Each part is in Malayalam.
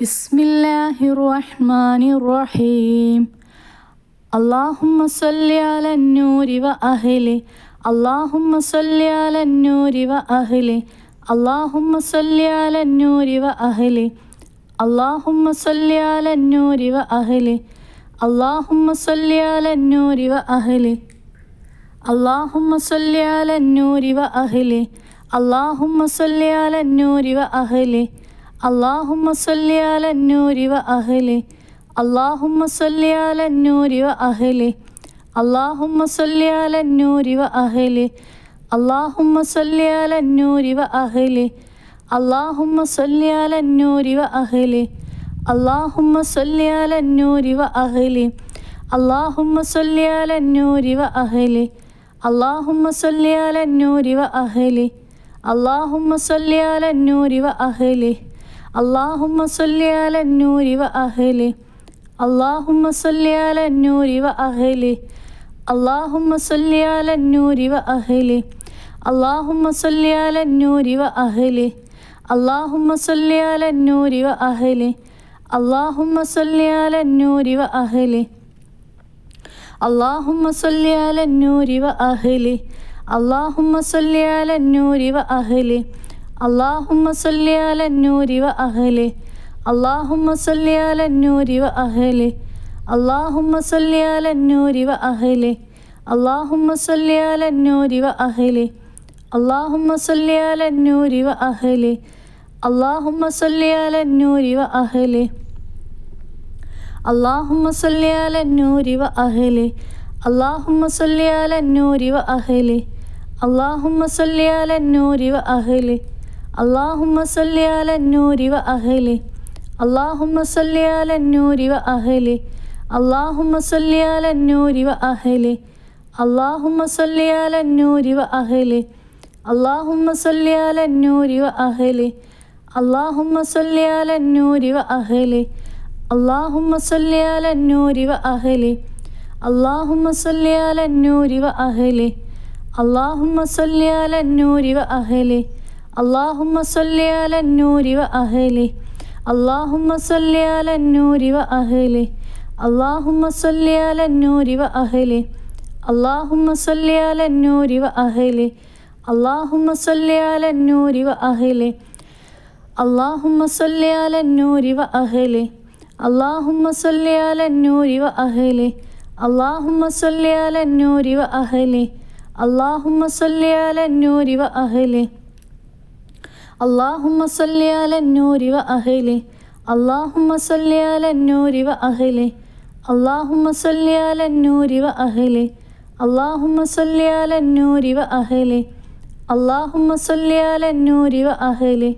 ബിസ്മില്ലാഹി റഹ്മാനി റഹീം അള്ളാഹുമ്മ സൊല്യാലന്നൂരി വ അഹ്ലി. അള്ളാഹുമ്മ സൊല്യാലന്നൂരി വ അഹ്ലി. അള്ളാഹുമ്മ സൊല്യാലന്നൂരി വ അഹ്ലി. അള്ളാഹുമ്മ സൊല്യാലന്നൂരി വ അഹ്ലി. അള്ളാഹുമ്മ സൊല്യാലന്നൂരി വ അഹ്ലി. അള്ളാഹുമ്മ സൊല്യാലന്നൂരി വ അഹ്ലി. അള്ളാഹുമ്മ സൊല്യാലന്നൂരി വ അഹ്ലി. അള്ളാഹുമ്മ സൊല്ലിയാലന്നൂരി വ അഹ്ലെ. അള്ളാഹുമ്മ സൊല്ലിയാലന്നൂരി വ അഹ്ലെ. അള്ളാഹുമ്മ സൊല്ലിയാലന്നൂരി വ അഹ്ലെ. അള്ളാഹുമ്മ സൊല്ലിയാലന്നൂരി വ അഹ്ലെ. അള്ളാഹുമ്മ സൊല്ലിയാലന്നൂരി വ അഹ്ലെ. അള്ളാഹുമ്മ സൊല്ലിയാലന്നൂരി വ അഹ്ലെ. അള്ളാഹുമ്മ സൊല്ലിയാലന്നൂരി വ അഹ്ലെ. അള്ളാഹുമ്മ സൊല്ലിയാലന്നൂരി വ അഹ്ലെ. അള്ളാഹുമ്മ സൊല്ലിയാലന്നൂരി വ അഹ്ലെ. അള്ളാഹുമ്മ സൊല്യാലൂരി വ അഹ്ലി. അള്ളാഹുമ്മ സൊല്യാലൂരി വ അഹ്ലി. അള്ളാഹുമ്മ സൊല്യാലൂരി വ അഹ്ലി. അള്ളാഹുമ്മ സൊല്യാലൂരി വ അഹ്ലി. അള്ളാഹുമ്മ സൊല്യാലൂരി വ അഹ്ലി. അള്ളാഹുമ്മ സൊല്യാലൂരി വ അഹ്ലി. അള്ളാഹുമ്മ സൊല്യാലൂരി വ അഹ്ലി. അള്ളാഹുമ്മ സൊല്യാലൂരി വ അഹ്ലി. അള്ളാഹുമ്മ സൊല്ലിയാലന്നൂരി വ അഹലെ. അള്ളാഹുമ്മ സൊല്ലിയാലന്നൂരി വ അഹലെ. അള്ളാഹുമ്മ സൊല്ലിയാലന്നൂരി വ അഹലെ. അള്ളാഹുമ്മ സൊല്ലിയാലന്നൂരി വ അഹലെ. അള്ളാഹുമ്മ സൊല്ലിയാലന്നൂരി വ അഹലെ. അള്ളാഹുമ്മ സൊല്ലിയാലന്നൂരി വ അഹലെ. അള്ളാഹുമ്മ സൊല്ലിയാലന്നൂരി വ അഹലെ. അള്ളാഹുമ്മ സൊല്ലിയാലന്നൂരി വ അഹലെ. അള്ളാഹുമ്മ സൊല്ലിയാലന്നൂരി വ അഹലെ. അള്ളാഹുമ്മ സൊല്ലിയാലന്നൂരി വ അഹലി. അള്ളാഹുമ്മ സൊല്ലിയാലന്നൂരി വ അഹലി. അള്ളാഹുമ്മ സൊല്ലിയാലന്നൂരി വ അഹലി. അള്ളാഹുമ്മ സൊല്ലിയാലന്നൂരി വ അഹലി. അള്ളാഹുമ്മ സൊല്ലിയാലന്നൂരി വ അഹലി. അള്ളാഹുമ്മ സൊല്ലിയാലന്നൂരി വ അഹലി. അള്ളാഹുമ്മ സൊല്ലിയാലന്നൂരി വ അഹലി. അള്ളാഹുമ്മ സൊല്ലിയാലന്നൂരി വ അഹലി. അള്ളാഹുമ്മ സൊല്ലിയാലന്നൂരി വ അഹലി. അള്ളാഹുമ്മ സൊല്ലൂരി വ അഹ്ലി. അള്ളാഹുമ്മ സൊല്ലൂരി വ അഹ്ലി. അള്ളാഹുമ്മ സൊല്ലൂരി വ അഹ്ലി. അള്ളാഹുമ്മ സൊല്ലൂരി വ അഹ്ലി. അള്ളാഹുമ്മ സൊല്ലൂരി വ അഹ്ലി. അള്ളാഹുമ്മ സൊല്ലൂരി വ അഹ്ലി. അള്ളാഹുമ്മ സൊല്ലൂരി വ അഹ്ലി. അള്ളാഹുമ്മ സൊല്ലൂരി വ അഹ്ലി. അള്ളാഹുമ്മ സൊല്ലൂരി വ അഹ്ലി. അള്ളാഹുമ്മ സൊല്ലയാലൂരി വ അഹ്ലി. അള്ളാഹുമ്മ സൊല്ലയാലൂരി വ അഹ്ലി. അള്ളാഹുമ്മ സൊല്ലയാലൂരി വ അഹ്ലി. അള്ളാഹുമ്മ സൊല്ലയാലൂരി വ അഹ്ലി. അള്ളാഹുമ്മ സൊല്ലയാലൂരി വ അഹ്ലി.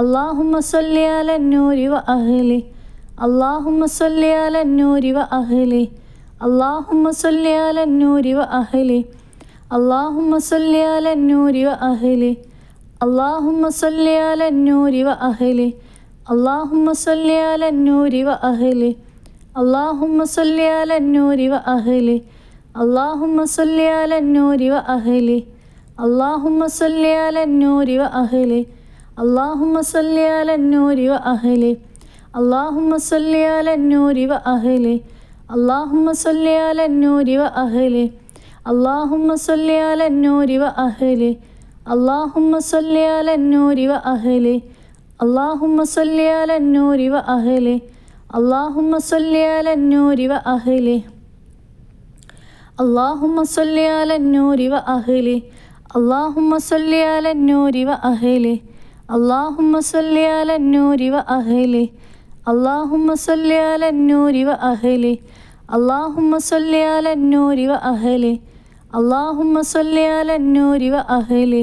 അള്ളാഹുമ്മ സൊല്ലയാലൂരി വ അഹ്ലി. അള്ളാഹുമ്മ സൊല്ലയാലൂരി വ അഹ്ലി. അള്ളാഹുമ്മ സൊല്ലയാലൂരി വ അഹ്ലി. അള്ളാഹുമ്മ സൊല്ലയാലൂരി വ അഹ്ലി. അള്ളാഹുമ്മ സൊല്ലയാലൂരി വ അഹലി. അള്ളാഹുമ്മ സൊല്ലയാലൂരി വ അഹലി. അള്ളാഹുമ്മ സൊല്ലയാലൂരി വ അഹലി. അള്ളാഹുമ്മ സൊല്ലയാലൂരി വ അഹലി. അള്ളാഹുമ്മ സൊല്ലയാലൂരി വ അഹലി. അള്ളാഹുമ്മ സൊല്ലയാലൂരി വ അഹലി. അള്ളാഹുമ്മ സൊല്ലയാലൂരി വ അഹലി. അള്ളാഹുമ്മ സൊല്ലയാലൂരി വ അഹലി. അള്ളാഹുമ്മ സൊല്ലയാലൂരി വ അഹലി. അള്ളാഹുമ്മ സൊല്ലൂരി വ അഹ്ല്. അള്ളാഹുമ്മ സൊല്ലൂരി വ അഹ്ല്. അള്ളാഹുമ്മ സൊല്ലൂരി വ അഹ്ല്. അള്ളാഹുമ്മ സൊല്ലൂരി വ അഹ്ല്. അള്ളാഹുമ്മ സൊല്ലൂരി വ അഹ്ല്. അള്ളാഹുമ്മ സൊല്ലൂരി വ അഹ്ല്. അള്ളാഹുമ്മ സൊല്ലൂരി വ അഹ്ല്. അള്ളാഹുമ്മ സൊല്ലൂരി വ അഹ്ല്. അള്ളാഹുമ്മ സൊല്ലൂരി വ അഹ്ല്.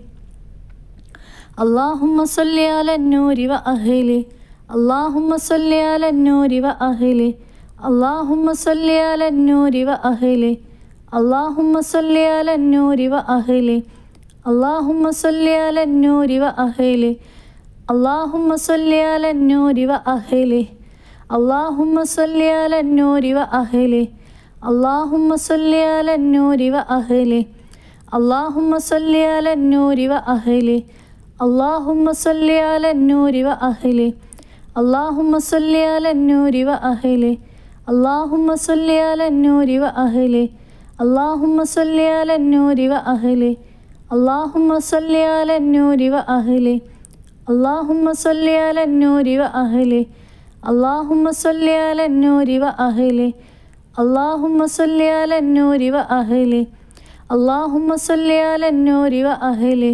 അള്ളാഹുമ്മ സൊല്ലിയാലന്നൂരി വ അഹ്ലി. അള്ളാഹുമ്മ സൊല്ലിയാലന്നൂരി വ അഹ്ലി. അള്ളാഹുമ്മ സൊല്ലിയാലന്നൂരി വ അഹ്ലി. അള്ളാഹുമ്മ സൊല്ലിയാലന്നൂരി വ അഹ്ലി. അള്ളാഹുമ്മ സൊല്ലിയാലന്നൂരി വ അഹ്ലി. അള്ളാഹുമ്മ സൊല്ലിയാലന്നൂരി വ അഹ്ലി. അള്ളാഹുമ്മ സൊല്ലിയാലന്നൂരി വ അഹ്ലി. അള്ളാഹുമ്മ സൊല്ലിയാലന്നൂരി വ അഹ്ലി. അള്ളാഹുമ്മ സൊല്ലിയാലന്നൂരി വ അഹ്ലി. അള്ളാഹുമ്മ സൊല്ലിയാലന്നൂരി വ അഹ്ലി. അള്ളാഹുമ്മ സൊല്ലിയാലന്നൂരി വ അഹ്ലി. അള്ളാഹുമ്മ സൊല്ലിയാലന്നൂരി വ അഹ്ലി. അള്ളാഹുമ്മ സൊല്ലിയാലന്നൂരി വ അഹ്ലി. അള്ളാഹുമ്മ സൊല്ലിയാലന്നൂരി വ അഹ്ലി. അള്ളാഹുമ്മ സൊല്ലിയാലന്നൂരി വ അഹ്ലി. അള്ളാഹുമ്മ സൊല്ലിയാലന്നൂരി വ അഹ്ലി. അള്ളാഹുമ്മ സൊല്ലിയാലന്നൂരി വ അഹ്ലി. അള്ളാഹുമ്മ സൊല്ലിയാലന്നൂരി വ അഹ്ലി.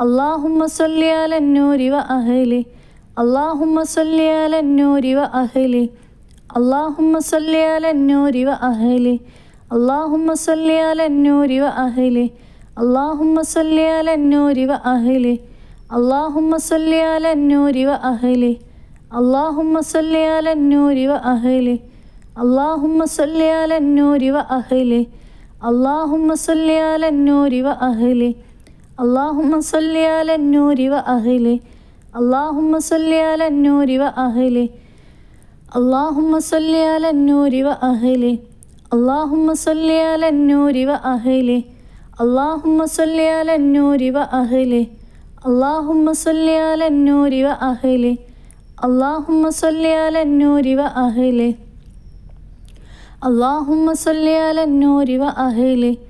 അള്ളാഹുമ്മ സൊല്യാലന്നൂരി വ അഹ്ലി. അള്ളാഹുമ്മ സൊല്യാലന്നൂരി വ അഹ്ലി. അള്ളാഹുമ്മ സൊല്യാലന്നൂരി വ അഹ്ലി. അള്ളാഹുമ്മ സൊല്യാലന്നൂരി വ അഹ്ലി. അള്ളാഹുമ്മ സൊല്യാലന്നൂരി വ അഹ്ലി. അള്ളാഹുമ്മ സൊല്യാലന്നൂരി വ അഹ്ലി. അള്ളാഹുമ്മ സൊല്യാലന്നൂരി വ അഹ്ലി. അള്ളാഹുമ്മ സൊല്യാലന്നൂരി വ അഹ്ലി. അള്ളാഹുമ്മ സൊല്യാലന്നൂരി വ അഹ്ലി. അള്ളാഹുമ്മ സൊല്ലിയാലന്നൂരിവ അഹ്ലെ. അള്ളാഹുമ്മ സൊല്ലിയാലന്നൂരിവ അഹ്ലെ. അള്ളാഹുമ്മ സൊല്ലിയാലന്നൂരിവ അഹ്ലെ. അള്ളാഹുമ്മ സൊല്ലിയാലന്നൂരിവ അഹ്ലെ. അള്ളാഹുമ്മ സൊല്ലിയാലന്നൂരിവ അഹ്ലെ. അള്ളാഹുമ്മ സൊല്ലിയാലന്നൂരിവ അഹ്ലെ. അള്ളാഹുമ്മ സൊല്ലിയാലന്നൂരിവ അഹ്ലെ. അള്ളാഹുമ്മ സൊല്ലിയാലന്നൂരിവ അഹ്ലെ.